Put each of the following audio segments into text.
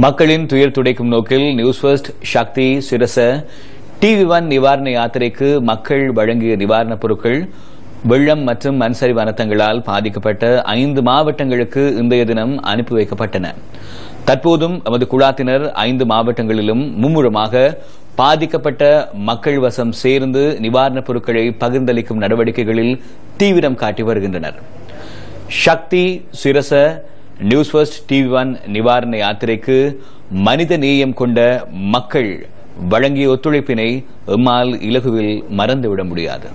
மக்களின் துயர் துடைக்கும் நோக்கில் news first Sakthi Sirasa TV one நிவாரண யாத்திரைக்கு மக்கள் வழங்கிய நிவாரணப் பொருட்கள் வெள்ளம் மற்றும் மண்சரிவு அனர்த்தங்களால் பாதிக்கப்பட்ட ஐந்து மாவட்டங்களுக்கு இன்றைய தினம் அனுப்பி வைக்கப்பட்டன. தற்போதும் எமது குழாத்தினர் ஐந்து மாவட்டங்களிலும் மும்முரமாக பாதிக்கப்பட்ட மக்கள் வசம் சேர்ந்து நிவாரணப் பொருட்களை பகிர்ந்தளிக்கும் நடவடிக்கைகளில் தீவிரம் காட்டி வருகின்றனர். Sakthi Sirasa news first TV one நிவாரண யாத்திரைக்கு மனித நேயம் கொண்ட மக்கள் வழங்கிய ஒத்துழைப்பினை எம்மால் இலகுவில் மறந்துவிட முடியாது.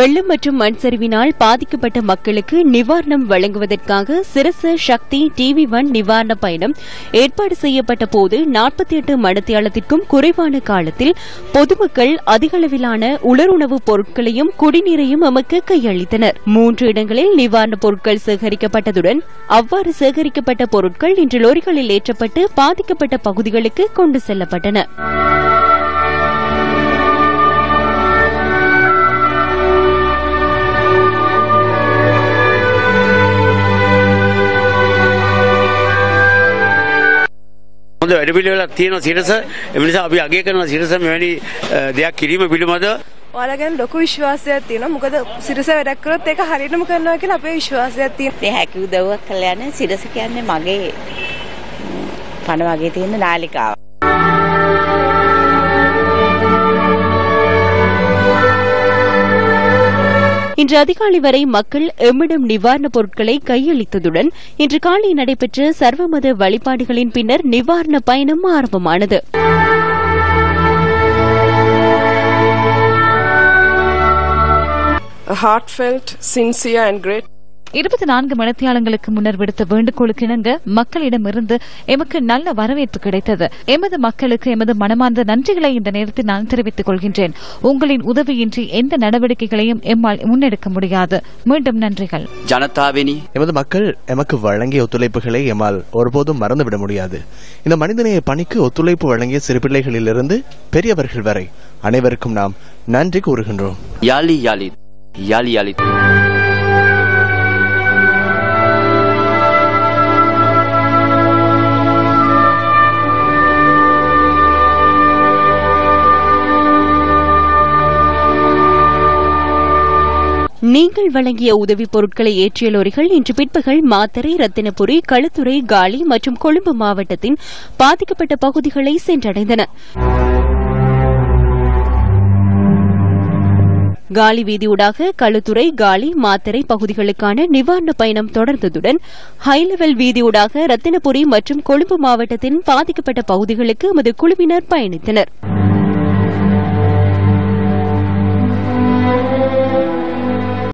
வெள்ளம் மற்றும் மண் சரிவினால் பாதிக்கப்பட்ட மக்களுக்கு நிவாரணம் வழங்குவதற்காக சிரச சக்தி டிவி ஒன் நிவாரண பயணம் ஏற்பாடு செய்யப்பட்ட போது நாற்பத்தி எட்டு மடத்தியாலத்திற்கும் குறைவான காலத்தில் பொதுமக்கள் அதிகளவிலான உலருணவு பொருட்களையும் குடிநீரையும் எமக்கு கையளித்தனர். மூன்று இடங்களில் நிவாரணப் பொருட்கள் சேகரிக்கப்பட்டதுடன் அவ்வாறு சேகரிக்கப்பட்ட பொருட்கள் இன்று லோரிகளில் ஏற்றப்பட்டு பாதிக்கப்பட்ட பகுதிகளுக்கு கொண்டு செல்லப்பட்டன. හොඳ වැඩපිළිවෙලක් තියෙනවා සිරස ඒ නිසා අපි අගය කරනවා සිරස මෙවැනි දෙයක් කිරීම පිළිබඳව ඔයාලා ගැන ලොකු විශ්වාසයක් තියෙනවා. මොකද සිරස වැඩක් කරොත් ඒක හරියටම කරනවා කියලා අපේ විශ්වාසයක් තියෙනවා. ඒ හැකි උදව්වක් කළා යන සිරස කියන්නේ මගේ ම්, පණ වගේ තියෙන නාලිකාව. இன்று அதிகாலை வரை மக்கள் எம்மிடம் நிவாரணப் பொருட்களை கையளித்ததுடன் இன்று காலை நடைபெற்ற சர்வமத வழிபாடுகளின் பின்னர் நிவாரண பயணம் ஆரம்பமானது. Heartfelt, sincere, and great இருபத்தி நான்கு மணித்தியாலங்களுக்கு முன்னர் விடுத்த வேண்டுகோளுக்கு இணங்க மக்களிடமிருந்து எமக்கு நல்ல வரவேற்பு கிடைத்தது. எமது மக்களுக்கு எமது மனமார்ந்த நன்றிகளை இந்த நேரத்தில் நான் தெரிவித்துக் கொள்கின்றேன். உங்களின் உதவியின்றி எந்த நடவடிக்கைகளையும் எம்மால் முன்னெடுக்க முடியாது. மீண்டும் நன்றிகள். ஜனதாவினி. எமது மக்கள் எமக்கு வழங்கிய ஒத்துழைப்புகளை எம்மால் ஒருபோதும் மறந்துவிட முடியாது. இந்த மனிதநேய பணிக்கு ஒத்துழைப்பு வழங்கிய சிறுபிள்ளைகளிலிருந்து பெரியவர்கள் வரை அனைவருக்கும் நாம் நன்றி கூறுகின்றோம். யாலி யாலி யாலி யாலி. நீங்கள் வழங்கிய உதவிப் பொருட்களை ஏற்றிய லோரிகள் இன்று பிற்பகல் மாத்தறை ரத்தினபுரி களுத்துறை காலி மற்றும் கொழும்பு மாவட்டத்தின் பாதிக்கப்பட்ட பகுதிகளை சென்றடைந்தன. காலி வீதியூடாக களுத்துறை காலி மாத்தறை பகுதிகளுக்கான நிவாரண பயணம் தொடர்ந்ததுடன் ஹைலெவல் வீதியூடாக ரத்தினபுரி மற்றும் கொழும்பு மாவட்டத்தின் பாதிக்கப்பட்ட பகுதிகளுக்கு எமது குழுவினர் பயணித்தனா்